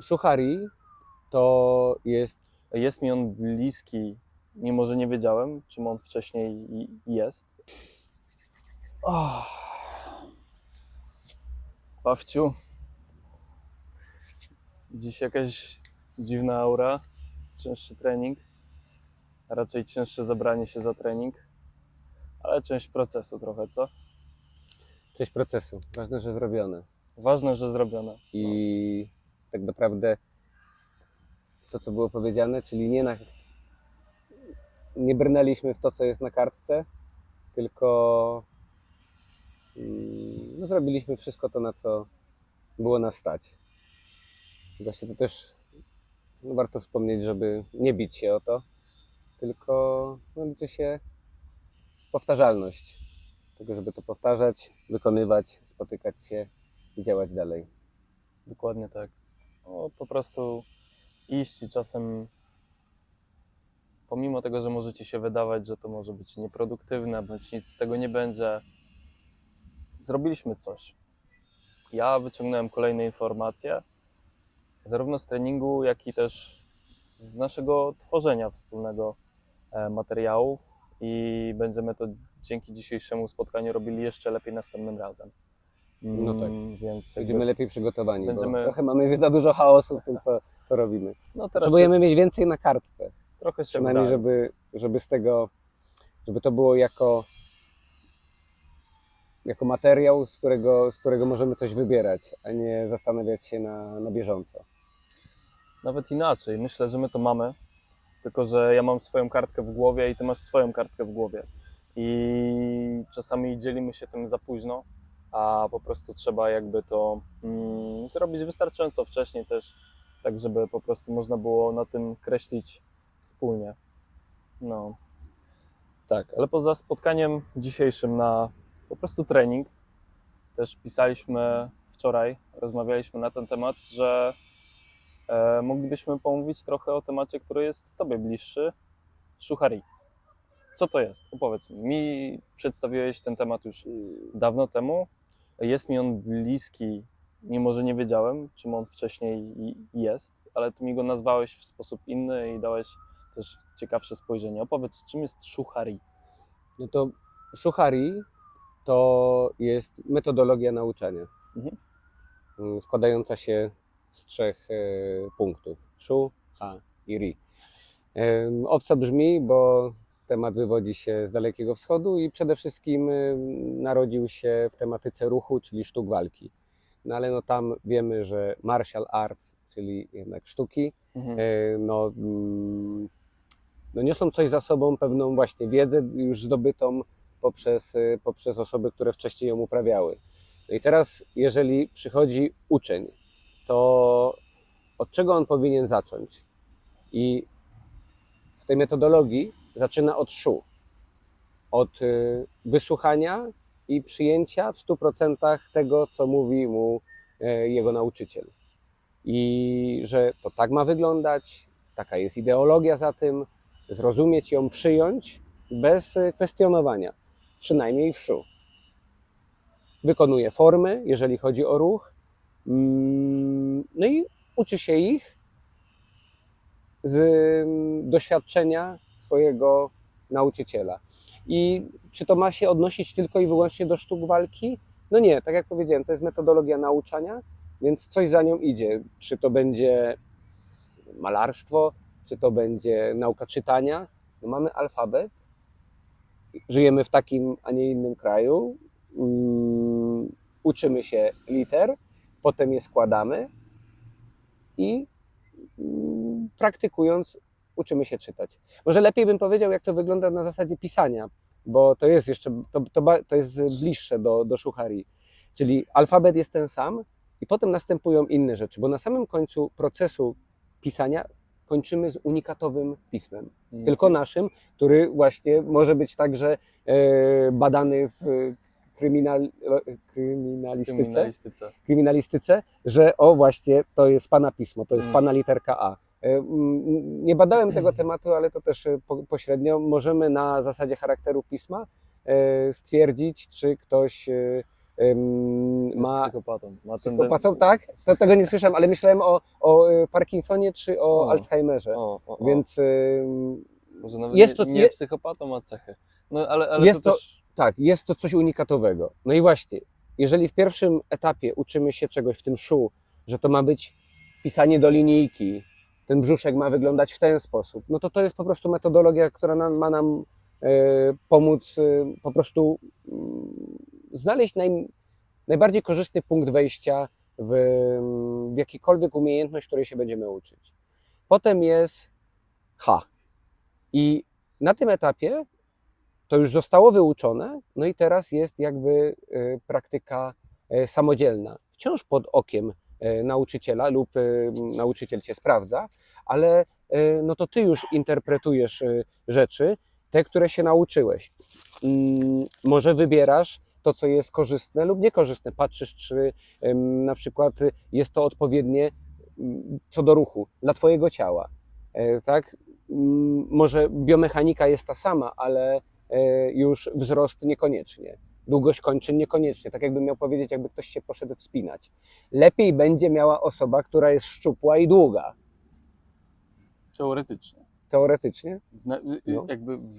Shuhari to jest Jest mi on bliski, mimo że nie wiedziałem, czym on wcześniej jest. Oh. Pawciu, dziś jakaś dziwna aura, cięższy trening, a raczej cięższe zabranie się za trening, ale część procesu trochę, co? część procesu. Ważne, że zrobione. Ważne, że zrobione. I tak naprawdę to, co było powiedziane, czyli nie, na, nie brnęliśmy w to, co jest na kartce, tylko mm, no, zrobiliśmy wszystko to, na co było nas stać. Właśnie to też no, warto wspomnieć, żeby nie bić się o to, tylko no, liczy się powtarzalność. Tego, żeby to powtarzać, wykonywać, spotykać się i działać dalej. Dokładnie tak. No, po prostu iść i czasem, pomimo tego, że możecie się wydawać, że to może być nieproduktywne, bądź nic z tego nie będzie, zrobiliśmy coś. Ja wyciągnąłem kolejne informacje, zarówno z treningu, jak i też z naszego tworzenia wspólnego e, materiałów i będziemy to dzięki dzisiejszemu spotkaniu robili jeszcze lepiej następnym razem. No tak. Mm, Więc Będziemy lepiej przygotowani, Będziemy- bo trochę mamy za dużo chaosu w tym, co, co robimy. no teraz Potrzebujemy mieć więcej na kartce, się, trochę się przynajmniej, żeby, żeby z tego, żeby to było jako, jako materiał, z którego, z którego możemy coś wybierać, a nie zastanawiać się na, na bieżąco. Nawet inaczej. Myślę, że my to mamy, tylko że ja mam swoją kartkę w głowie i ty masz swoją kartkę w głowie. I czasami dzielimy się tym za późno, a po prostu trzeba jakby to mm, zrobić wystarczająco wcześniej też, tak żeby po prostu można było na tym kreślić wspólnie. No. Tak, ale poza spotkaniem dzisiejszym na po prostu trening, też pisaliśmy wczoraj, rozmawialiśmy na ten temat, że E, moglibyśmy pomówić trochę o temacie, który jest Tobie bliższy, Shuhari. Co to jest? Opowiedz mi. Mi przedstawiłeś ten temat już dawno temu. Jest mi on bliski, mimo że nie wiedziałem, czym on wcześniej jest, ale Ty mi go nazwałeś w sposób inny i dałeś też ciekawsze spojrzenie. Opowiedz, czym jest Shuhari? No to Shuhari to jest metodologia nauczania, Mhm. mm, składająca się z trzech e, punktów. Shu, Ha i Ri. Em, Obco brzmi, bo temat wywodzi się z Dalekiego Wschodu i przede wszystkim em, narodził się w tematyce ruchu, czyli sztuk walki. No ale no tam wiemy, że martial arts, czyli jednak sztuki, Mhm. e, no, mm, no niosą coś za sobą, pewną właśnie wiedzę już zdobytą poprzez, e, poprzez osoby, które wcześniej ją uprawiały. No i teraz, jeżeli przychodzi uczeń, to od czego on powinien zacząć? I w tej metodologii zaczyna od szu, od y, wysłuchania i przyjęcia w 100% tego, co mówi mu e, jego nauczyciel. I że to tak ma wyglądać, taka jest ideologia za tym, zrozumieć ją, przyjąć bez e, kwestionowania, przynajmniej w szu. Wykonuje formy, jeżeli chodzi o ruch, Mm, no i uczy się ich z doświadczenia swojego nauczyciela. I czy to ma się odnosić tylko i wyłącznie do sztuk walki? No nie, tak jak powiedziałem, to jest metodologia nauczania, więc coś za nią idzie. Czy to będzie malarstwo, czy to będzie nauka czytania. No mamy alfabet, żyjemy w takim, a nie innym kraju, mm, uczymy się liter, potem je składamy i mm, praktykując uczymy się czytać. Może lepiej bym powiedział, jak to wygląda na zasadzie pisania, bo to jest jeszcze, to, to, to jest bliższe do, do Shuhari. Czyli alfabet jest ten sam i potem następują inne rzeczy, bo na samym końcu procesu pisania kończymy z unikatowym pismem, tylko naszym, który właśnie może być także e, badany w kryminal, kryminalistyce, kryminalistyce. kryminalistyce, że o właśnie to jest pana pismo, to jest Mm. pana literka A. E, Nie badałem tego tematu, ale to też e, po- pośrednio możemy na zasadzie charakteru pisma e, stwierdzić, czy ktoś ym, Jest ma psychopatą. Ma psychopatą, tak? To tego nie słyszałem, ale myślałem o, o Parkinsonie czy o, O. Alzheimerze. O, o, o. Więc Może nawet jest nie, to- nie je- psychopatą, a cechy. No ale, ale Jest to, to- też... tak, jest to coś unikatowego. No i właśnie, jeżeli w pierwszym etapie uczymy się czegoś w tym szu, że to ma być pisanie do linijki, ten brzuszek ma wyglądać w ten sposób, no to to jest po prostu metodologia, która nam, ma nam e, pomóc e, po prostu mm, znaleźć naj, najbardziej korzystny punkt wejścia w, w jakikolwiek umiejętność, której się będziemy uczyć. Potem jest H. I na tym etapie to już zostało wyuczone, no i teraz jest jakby e, praktyka samodzielna. Wciąż pod okiem nauczyciela lub e, nauczyciel cię sprawdza, ale e, no to ty już interpretujesz e, rzeczy, te, które się nauczyłeś. Mm, Może wybierasz to, co jest korzystne lub niekorzystne. Patrzysz, czy na przykład jest to odpowiednie mm, co do ruchu dla twojego ciała. E, Tak? Mm, Może biomechanika jest ta sama, ale e, już wzrost niekoniecznie. Długość kończyn niekoniecznie. Tak jakbym miał powiedzieć, jakby ktoś się poszedł wspinać. Lepiej będzie miała osoba, która jest szczupła i długa. Teoretycznie. Teoretycznie. Na, y- y- No. Jakby w...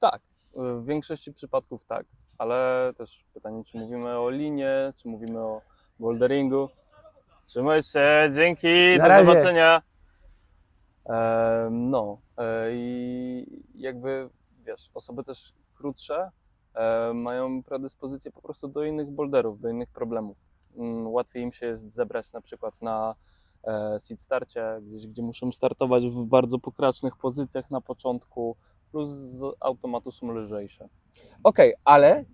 Tak, w większości przypadków tak, ale też pytanie, czy mówimy o linie, czy mówimy o boulderingu. Trzymaj się, dzięki, Na do razie. zobaczenia. Em, no e, i jakby, wiesz, osoby też krótsze e, mają predyspozycję po prostu do innych boulderów, do innych problemów. Mm, Łatwiej im się jest zebrać na przykład na e, seed starcie, gdzieś, gdzie muszą startować w bardzo pokracznych pozycjach na początku, plus z automatu są lżejsze. Okej, ale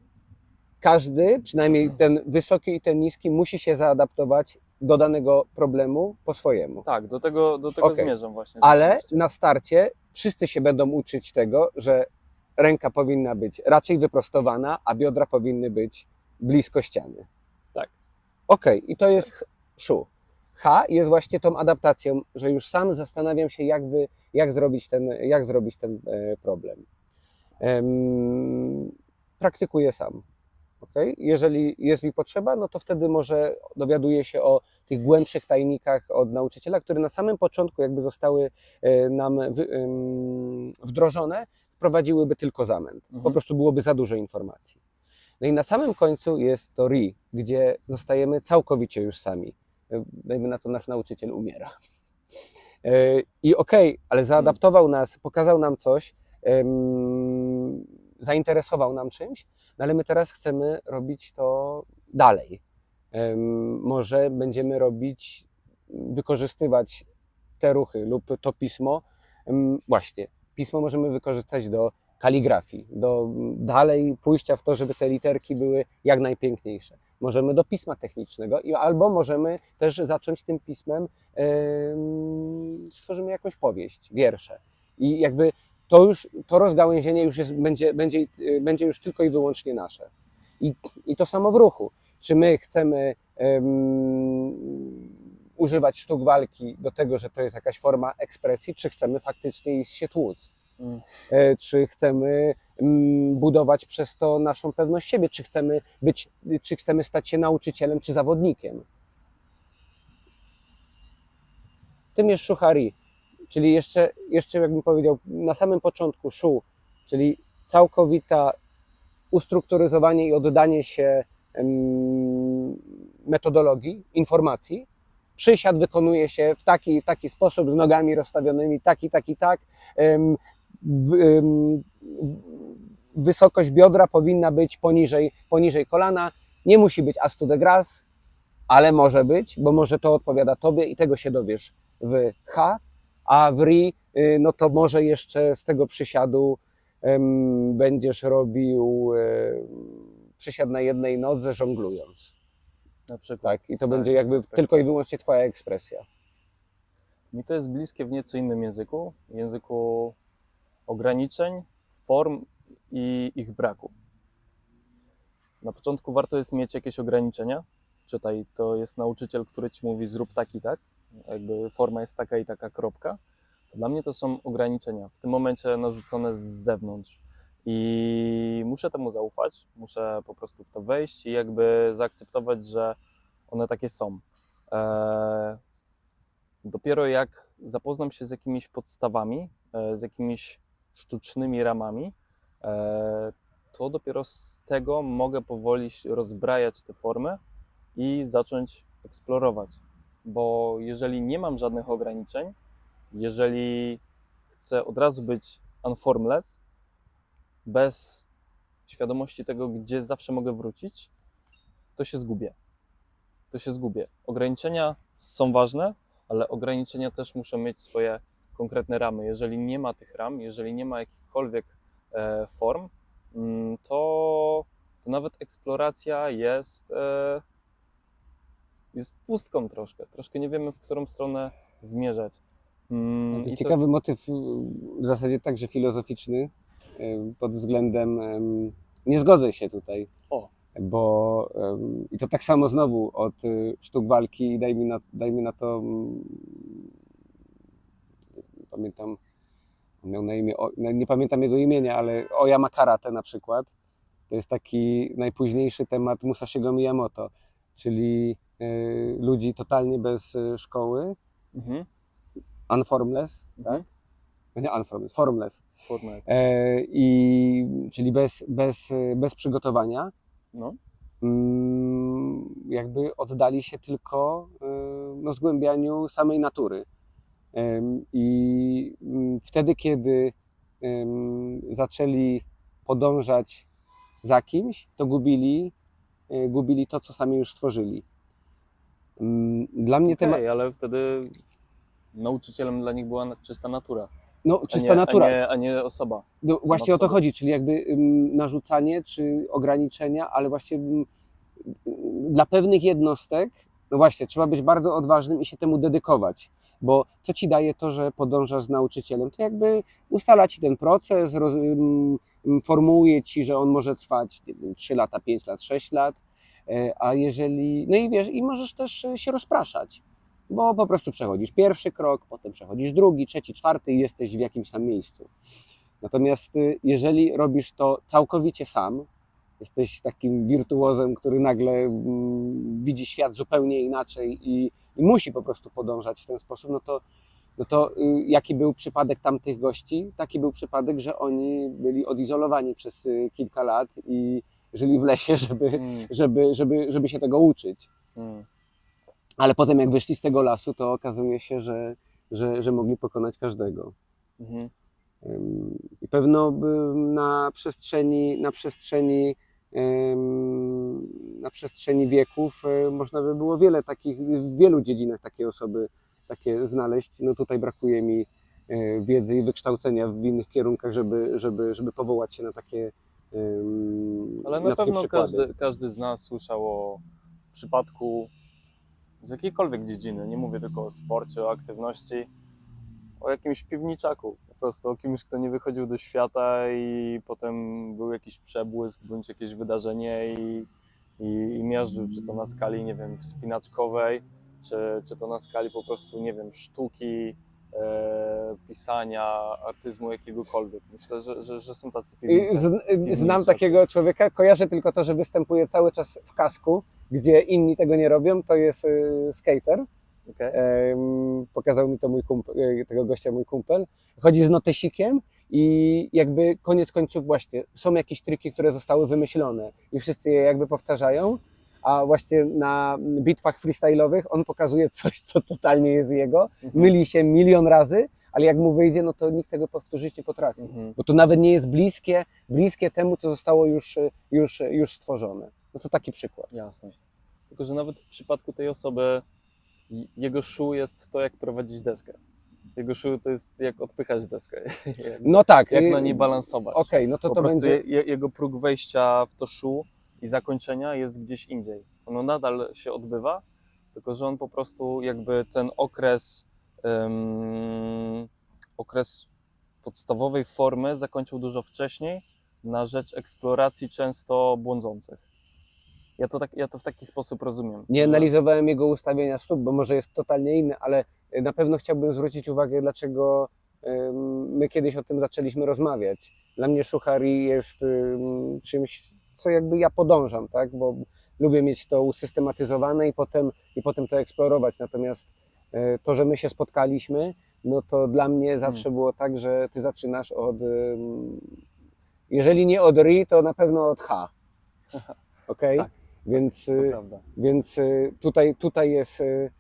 każdy, przynajmniej ten wysoki i ten niski, musi się zaadaptować do danego problemu po swojemu. Tak, do tego, do tego Okej. zmierzam właśnie. Ale na starcie wszyscy się będą uczyć tego, że ręka powinna być raczej wyprostowana, a biodra powinny być blisko ściany. Tak. Okej, i to jest ch- szu. H jest właśnie tą adaptacją, że już sam zastanawiam się, jak, wy, jak zrobić ten, jak zrobić ten e, problem. Em, praktykuję sam. Okay? Jeżeli jest mi potrzeba, no to wtedy może dowiaduję się o tych głębszych tajnikach od nauczyciela, które na samym początku jakby zostały e, nam wdrożone, wprowadziłyby tylko zamęt. Po Mhm. prostu byłoby za dużo informacji. No i na samym końcu jest to RI, gdzie zostajemy całkowicie już sami. E, Dajmy na to, nasz nauczyciel umiera. E, I okej, ale zaadaptował nas, pokazał nam coś, zainteresował nam czymś, no ale my teraz chcemy robić to dalej. Może będziemy robić, wykorzystywać te ruchy lub to pismo. Właśnie, pismo możemy wykorzystać do kaligrafii, do dalej pójścia w to, żeby te literki były jak najpiękniejsze. Możemy do pisma technicznego, albo możemy też zacząć tym pismem, em, stworzymy jakąś powieść, wiersze. I jakby to już, to rozgałęzienie już jest, będzie, będzie, będzie już tylko i wyłącznie nasze. I, I to samo w ruchu. Czy my chcemy em, używać sztuk walki do tego, że to jest jakaś forma ekspresji, czy chcemy faktycznie iść się tłuc? Mm. E, Czy chcemy mm, budować przez to naszą pewność siebie? Czy chcemy być, czy chcemy stać się nauczycielem czy zawodnikiem? Tym jest szuhari, czyli jeszcze, jeszcze jakbym powiedział, na samym początku szu, czyli całkowita ustrukturyzowanie i oddanie się metodologii, informacji. Przysiad wykonuje się w taki w taki sposób, z nogami rozstawionymi, taki, taki, tak. Wysokość biodra powinna być poniżej, poniżej kolana. Nie musi być astu de grace, ale może być, bo może to odpowiada tobie i tego się dowiesz w H, a w RI, y, no to może jeszcze z tego przysiadu będziesz robił przysiad na jednej nodze, żonglując. Na przykład. Tak? I to Tak, będzie jakby tak, tylko i tak. wyłącznie twoja ekspresja. Mi to jest bliskie w nieco innym języku, języku ograniczeń, form i ich braku. Na początku warto jest mieć jakieś ograniczenia. Czytaj, to jest nauczyciel, który ci mówi zrób tak i tak, jakby forma jest taka i taka kropka. To dla mnie to są ograniczenia, w tym momencie narzucone z zewnątrz. I muszę temu zaufać, muszę po prostu w to wejść i jakby zaakceptować, że one takie są. Eee, dopiero jak zapoznam się z jakimiś podstawami, e, z jakimiś sztucznymi ramami, e, to dopiero z tego mogę powoli rozbrajać te formy i zacząć eksplorować. Bo jeżeli nie mam żadnych ograniczeń, jeżeli chcę od razu być unformless, bez świadomości tego, gdzie zawsze mogę wrócić, to się zgubię. To się zgubię. Ograniczenia są ważne, ale ograniczenia też muszą mieć swoje konkretne ramy. Jeżeli nie ma tych ram, jeżeli nie ma jakichkolwiek e, form, mm, to, to nawet eksploracja jest, e, jest pustką troszkę. Troszkę nie wiemy, w którą stronę zmierzać. Mm, to- Ciekawy motyw, y, w zasadzie także filozoficzny, pod względem. em, Nie zgodzę się tutaj. O. Bo i to tak samo znowu od y, sztuk walki, daj mi na, daj mi na to. mm, Pamiętam, miał na imię, no, nie pamiętam jego imienia, ale Oyama Karate na przykład. To jest taki najpóźniejszy temat Musashiego Miyamoto, czyli y, ludzi totalnie bez y, szkoły, Mhm. unformless, Mhm. tak? No Nie unformless, formless. E, i, czyli bez, bez, bez przygotowania, No. mm, jakby oddali się tylko e, no, zgłębianiu samej natury. I mm, wtedy, kiedy zaczęli podążać za kimś, to gubili, e, gubili to, co sami już stworzyli. Mm, Dla mnie Okej, temat. ale wtedy nauczycielem dla nich była czysta natura. No, a czysta nie, natura. A nie, a nie osoba. No, właśnie o to chodzi, czyli jakby ym, narzucanie czy ograniczenia, ale właśnie ym, ym, dla pewnych jednostek, no właśnie, trzeba być bardzo odważnym i się temu dedykować. Bo co ci daje to, że podążasz z nauczycielem? To jakby ustala ci ten proces, roz, ym, ym, formułuje ci, że on może trwać nie wiem, 3 lata, 5 lat, 6 lat. E, A jeżeli. No i wiesz, i możesz też e, się rozpraszać, bo po prostu przechodzisz pierwszy krok, potem przechodzisz drugi, trzeci, czwarty i jesteś w jakimś tam miejscu. Natomiast y, jeżeli robisz to całkowicie sam, jesteś takim wirtuozem, który nagle mm, widzi świat zupełnie inaczej i, i musi po prostu podążać w ten sposób, no to, no to y, jaki był przypadek tamtych gości? Taki był przypadek, że oni byli odizolowani przez y, kilka lat i żyli w lesie, żeby, Mm, żeby, żeby, żeby się tego uczyć. mm. Ale potem jak wyszli z tego lasu, to okazuje się, że, że, że mogli pokonać każdego. Mhm. I pewno na przestrzeni, na przestrzeni, na przestrzeni wieków y, można by było wiele takich, w wielu dziedzinach takie osoby takie znaleźć. No tutaj brakuje mi y, wiedzy i wykształcenia w innych kierunkach, żeby, żeby, żeby powołać się na takie, Ale na takie pewno każdy, każdy z nas słyszał o przypadku z jakiejkolwiek dziedziny, nie mówię tylko o sporcie, o aktywności, o jakimś piwniczaku, po prostu o kimś, kto nie wychodził do świata i potem był jakiś przebłysk bądź jakieś wydarzenie i, i, i miażdżył, czy to na skali, nie wiem, wspinaczkowej, czy, czy to na skali po prostu, nie wiem, sztuki, e, pisania, artyzmu jakiegokolwiek. Myślę, że, że, że są tacy piwnicze. z- Znam takiego człowieka, kojarzę tylko to, że występuje cały czas w kasku, gdzie inni tego nie robią, to jest y, skater. Em, pokazał mi to mój kumpel, e, tego gościa mój kumpel. Chodzi z notesikiem i jakby koniec końców właśnie są jakieś triki, które zostały wymyślone i wszyscy je jakby powtarzają, a właśnie na bitwach freestyle'owych on pokazuje coś, co totalnie jest jego, Mhm. myli się milion razy, ale jak mu wyjdzie, no to nikt tego powtórzyć nie potrafi. Mhm. Bo to nawet nie jest bliskie, bliskie temu, co zostało już, e, już, już stworzone. No to taki przykład. Jasne. Tylko, że nawet w przypadku tej osoby jego szu jest to, jak prowadzić deskę. Jego szu to jest jak odpychać deskę. No tak. jak y, na niej balansować. Okej, no to po to będzie... je, jego próg wejścia w to szu i zakończenia jest gdzieś indziej. Ono nadal się odbywa, tylko że on po prostu jakby ten okres em, okres podstawowej formy zakończył dużo wcześniej na rzecz eksploracji często błądzących. Ja to, tak, ja to w taki sposób rozumiem. Nie że- analizowałem jego ustawienia stóp, bo może jest totalnie inny, ale na pewno chciałbym zwrócić uwagę, dlaczego, my kiedyś o tym zaczęliśmy rozmawiać. Dla mnie szuchari jest ym, czymś, co jakby ja podążam, tak? Bo lubię mieć to usystematyzowane i potem, i potem to eksplorować. Natomiast e, to, że my się spotkaliśmy, no to dla mnie zawsze było tak, że ty zaczynasz od, jeżeli nie od ri, to na pewno od h. Okej? Tak. Więc, y, więc y, tutaj, tutaj jest. y,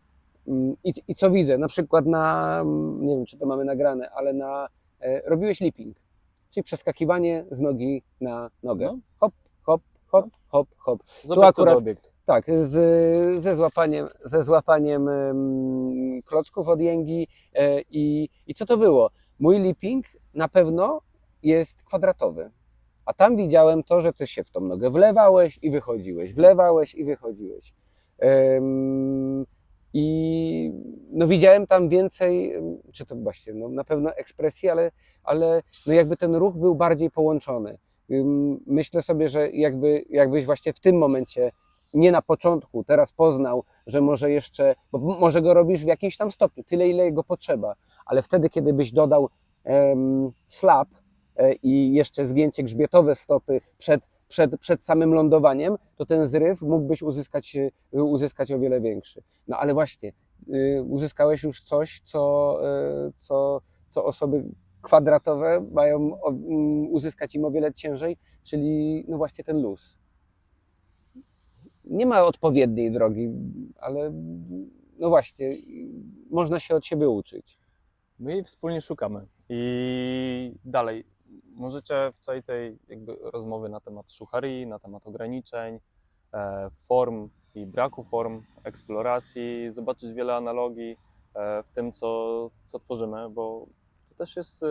mm, I, I co widzę? Na przykład na, mm, nie wiem czy to mamy nagrane, ale na. e, Robiłeś leaping, czyli przeskakiwanie z nogi na nogę. No. Hop, hop, hop, hop, hop. Z obiektu akurat- do obiektu. Tak, z, ze złapaniem, ze złapaniem em, klocków od jęgi. E, i, I co to było? Mój leaping na pewno jest kwadratowy. A tam widziałem to, że ty się w tą nogę wlewałeś i wychodziłeś, wlewałeś i wychodziłeś. I no widziałem tam więcej, czy to właśnie, no na pewno ekspresji, ale, ale no jakby ten ruch był bardziej połączony. Myślę sobie, że jakby, jakbyś właśnie w tym momencie nie na początku, teraz poznał, że może jeszcze, bo może go robisz w jakimś tam stopniu, tyle ile jego potrzeba, ale wtedy, kiedy byś dodał em, slap i jeszcze zgięcie grzbietowe stopy przed, przed, przed samym lądowaniem, to ten zryw mógłbyś uzyskać, e, uzyskać o wiele większy. No ale właśnie, y, uzyskałeś już coś, co, e, co, co osoby kwadratowe mają mm, uzyskać im o wiele ciężej, czyli no właśnie ten luz nie ma odpowiedniej drogi, ale no właśnie, można się od siebie uczyć. My wspólnie szukamy. I dalej, możecie w całej tej jakby rozmowy na temat szuchari, na temat ograniczeń, e, form i braku form, eksploracji, zobaczyć wiele analogii e, w tym, co, co tworzymy, bo to też jest e,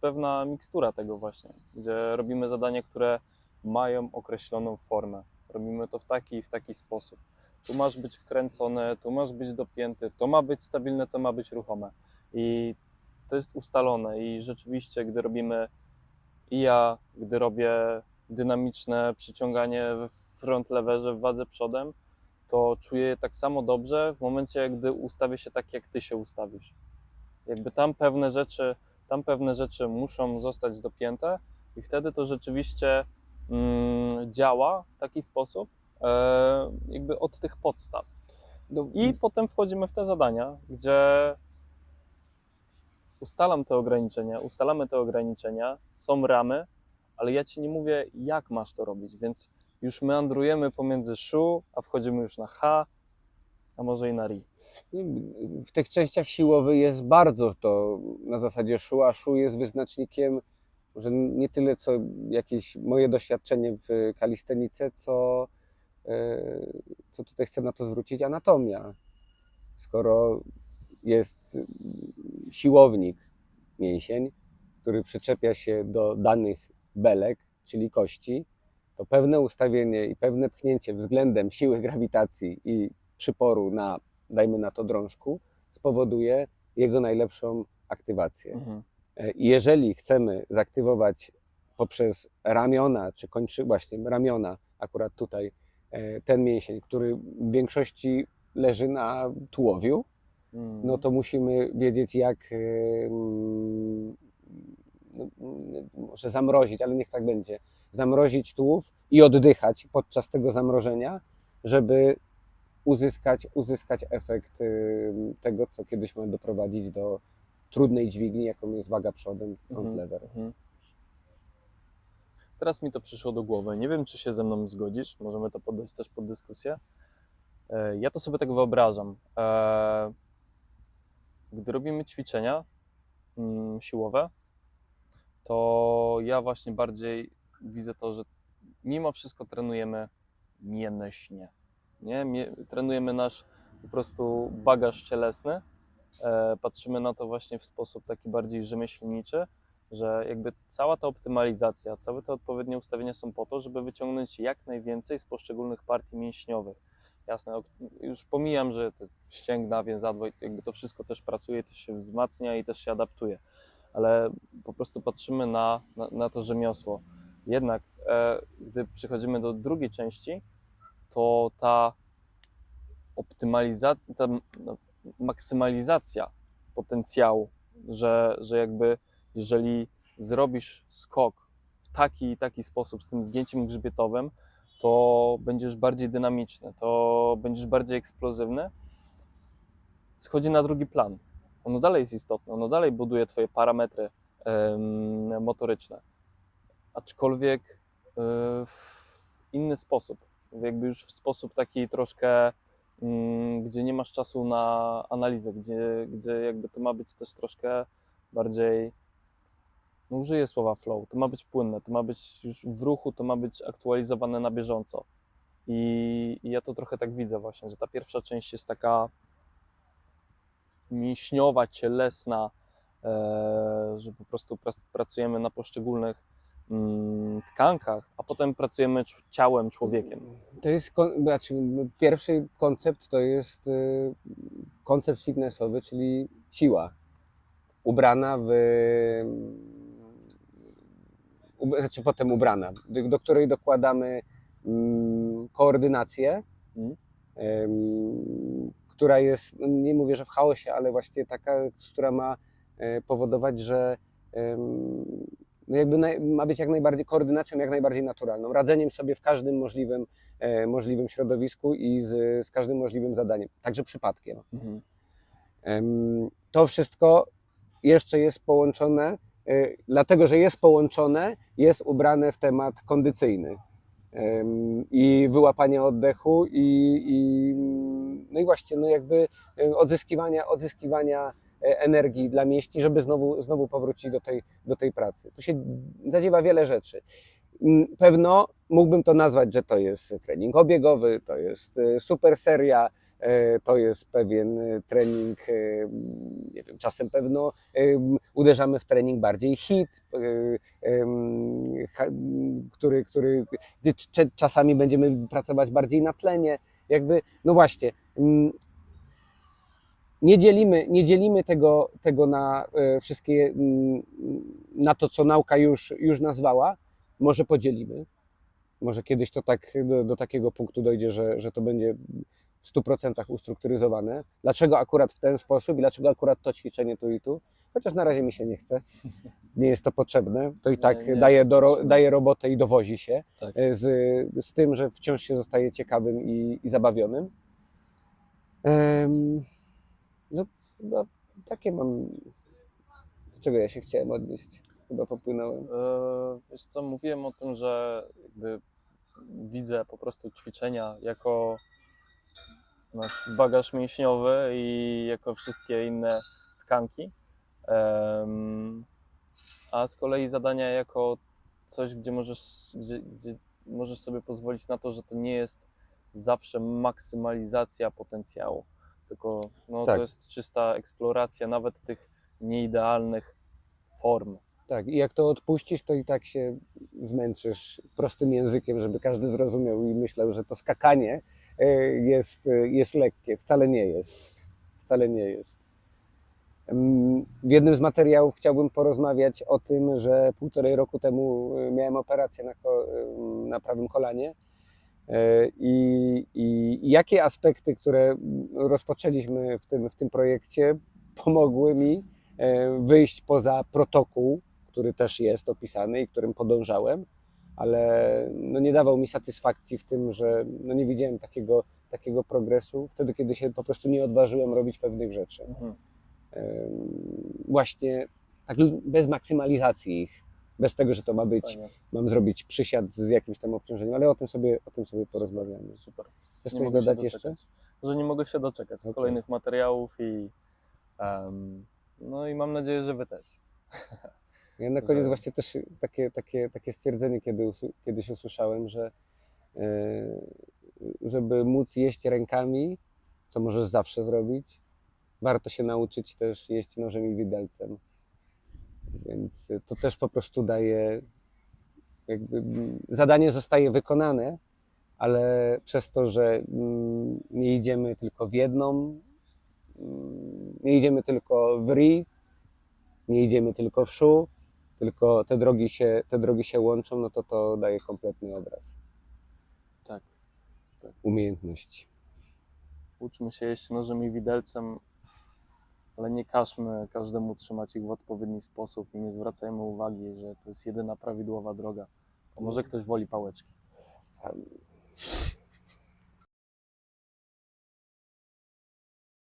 pewna mikstura tego właśnie, gdzie robimy zadania, które mają określoną formę. Robimy to w taki i w taki sposób. Tu masz być wkręcone, tu masz być dopięty, to ma być stabilne, to ma być ruchome. I to jest ustalone i rzeczywiście, gdy robimy i ja, gdy robię dynamiczne przyciąganie w front leverze w wadze przodem, to czuję je tak samo dobrze w momencie, gdy ustawię się tak, jak ty się ustawisz. Jakby tam pewne rzeczy, tam pewne rzeczy muszą zostać dopięte i wtedy to rzeczywiście mm, działa w taki sposób, e, jakby od tych podstaw. No, I potem wchodzimy w te zadania, gdzie ustalam te ograniczenia, ustalamy te ograniczenia, są ramy, ale ja ci nie mówię, jak masz to robić, więc już meandrujemy pomiędzy szu, a wchodzimy już na H, a może i na ri. w tych częściach siłowych jest bardzo to na zasadzie szu, a szu jest wyznacznikiem, może nie tyle co jakieś moje doświadczenie w kalistenice, co, e, co tutaj chcę na to zwrócić, anatomia. Skoro jest siłownik, mięsień, który przyczepia się do danych belek, czyli kości, to pewne ustawienie i pewne pchnięcie względem siły grawitacji i przyporu na, dajmy na to drążku, spowoduje jego najlepszą aktywację. Mhm. E, jeżeli chcemy zaktywować poprzez ramiona, czy kończy właśnie ramiona, akurat tutaj e, ten mięsień, który w większości leży na tułowiu. No to musimy wiedzieć, jak e, mm, no, mm, może zamrozić, ale niech tak będzie. Zamrozić tułów i oddychać podczas tego zamrożenia, żeby uzyskać, uzyskać efekt tego, co kiedyś ma doprowadzić do trudnej dźwigni, jaką jest waga przodem, front Mhm, lever. mhm. Teraz mi to przyszło do głowy. Nie wiem, czy się ze mną zgodzisz. Możemy to podać też pod dyskusję. E, Ja to sobie tak wyobrażam. Gdy robimy ćwiczenia mm, siłowe, to ja właśnie bardziej widzę to, że mimo wszystko trenujemy mięśnie. Nie? Trenujemy nasz po prostu bagaż cielesny. E, Patrzymy na to właśnie w sposób taki bardziej rzemieślniczy, że jakby cała ta optymalizacja, całe te odpowiednie ustawienia są po to, żeby wyciągnąć jak najwięcej z poszczególnych partii mięśniowych. Jasne, już pomijam, że te ścięgna, więzadła, jakby to wszystko też pracuje, też się wzmacnia i też się adaptuje, ale po prostu patrzymy na, na, na to rzemiosło. Jednak e, gdy przechodzimy do drugiej części, to ta optymalizacja, ta no, maksymalizacja potencjału że, że jakby jeżeli zrobisz skok w taki i taki sposób z tym zgięciem grzbietowym, to będziesz bardziej dynamiczny, to będziesz bardziej eksplozywny, schodzi na drugi plan. Ono dalej jest istotne, ono dalej buduje Twoje parametry em, motoryczne, aczkolwiek y, w inny sposób, jakby już w sposób taki troszkę, mm, gdzie nie masz czasu na analizę, gdzie, gdzie jakby to ma być też troszkę bardziej, no użyję słowa flow, to ma być płynne, to ma być już w ruchu, to ma być aktualizowane na bieżąco. I, I ja to trochę tak widzę właśnie, że ta pierwsza część jest taka mięśniowa, cielesna, e, że po prostu prac, pracujemy na poszczególnych mm, tkankach, a potem pracujemy ciałem, człowiekiem. To jest, znaczy, pierwszy koncept to jest y, koncept fitnessowy, czyli siła. Ubrana w. Znaczy potem ubrana, do, do której dokładamy mm, koordynację, Mhm. em, która jest, no nie mówię, że w chaosie, ale właściwie taka, która ma e, powodować, że no jakby naj, ma być jak najbardziej koordynacją, jak najbardziej naturalną, radzeniem sobie w każdym możliwym, e, możliwym środowisku i z, z każdym możliwym zadaniem, także przypadkiem. Mhm. Em, To wszystko jeszcze jest połączone, dlatego że jest połączone, jest ubrane w temat kondycyjny i wyłapania oddechu i, i, no i właśnie no jakby e, odzyskiwania, odzyskiwania e, energii dla mięśni, żeby znowu, znowu powrócić do tej, do tej pracy. Tu się zadziewa wiele rzeczy. Mm, Pewno mógłbym to nazwać, że to jest trening obiegowy, to jest e, super seria, e, to jest pewien e, trening, e, nie wiem, czasem pewno e, uderzamy w trening bardziej hit, e, który, który, czasami będziemy pracować bardziej na tlenie. Jakby, no właśnie, mm, nie dzielimy, nie dzielimy tego, tego na e, wszystkie, mm, na to, co nauka już, już nazwała. Może podzielimy. Może kiedyś to tak do, do takiego punktu dojdzie, że, że to będzie w 100% ustrukturyzowane. Dlaczego akurat w ten sposób i dlaczego akurat to ćwiczenie tu i tu? Chociaż na razie mi się nie chce. Nie jest to potrzebne. To i Nie, tak nie daje, jest to do, daje robotę i dowozi się Tak. e, z, z tym, że wciąż się zostaje ciekawym i, i zabawionym. Em, no, chyba takie mam. Do czego ja się chciałem odnieść? Chyba popłynąłem. E, Wiesz co, mówiłem o tym, że jakby widzę po prostu ćwiczenia jako nasz bagaż mięśniowy i jako wszystkie inne tkanki. A z kolei zadania jako coś, gdzie możesz, gdzie, gdzie możesz sobie pozwolić na to, że to nie jest zawsze maksymalizacja potencjału, tylko no, Tak. to jest czysta eksploracja nawet tych nieidealnych form. Tak, i jak to odpuścisz, to i tak się zmęczysz prostym językiem, żeby każdy zrozumiał i myślał, że to skakanie jest, e, jest lekkie. Wcale nie jest. Wcale nie jest. W jednym z materiałów chciałbym porozmawiać o tym, że półtorej roku temu e, miałem operację na, na prawym kolanie e, i, i, jakie aspekty, które rozpoczęliśmy w tym, w tym projekcie, pomogły mi e, wyjść poza protokół, który też jest opisany i którym podążałem, ale no nie dawał mi satysfakcji w tym, że no nie widziałem takiego, takiego progresu wtedy, kiedy się po prostu nie odważyłem robić pewnych rzeczy. Mhm. Właśnie tak bez maksymalizacji ich, bez tego, że to ma być, Fajnie. mam zrobić przysiad z jakimś tam obciążeniem, ale o tym sobie, o tym sobie porozmawiamy. Super. Chcesz Nie coś dodać jeszcze? Że nie mogę się doczekać Okej. kolejnych materiałów i em, no i mam nadzieję, że wy też. Ja na koniec właśnie też takie, takie, takie stwierdzenie kiedy, kiedyś usłyszałem, że e, żeby móc jeść rękami, co możesz zawsze zrobić, warto się nauczyć też jeść nożem i widelcem. Więc to też po prostu daje, jakby mm, zadanie zostaje wykonane, ale przez to, że mm, nie idziemy tylko w jedną, mm, nie idziemy tylko w ri, nie idziemy tylko w szu, tylko te drogi się, te drogi się łączą, no to to daje kompletny obraz Tak. umiejętności. Uczmy się jeść nożem i widelcem ale nie każmy każdemu trzymać ich w odpowiedni sposób i nie zwracajmy uwagi, że to jest jedyna prawidłowa droga. Bo może ktoś woli pałeczki.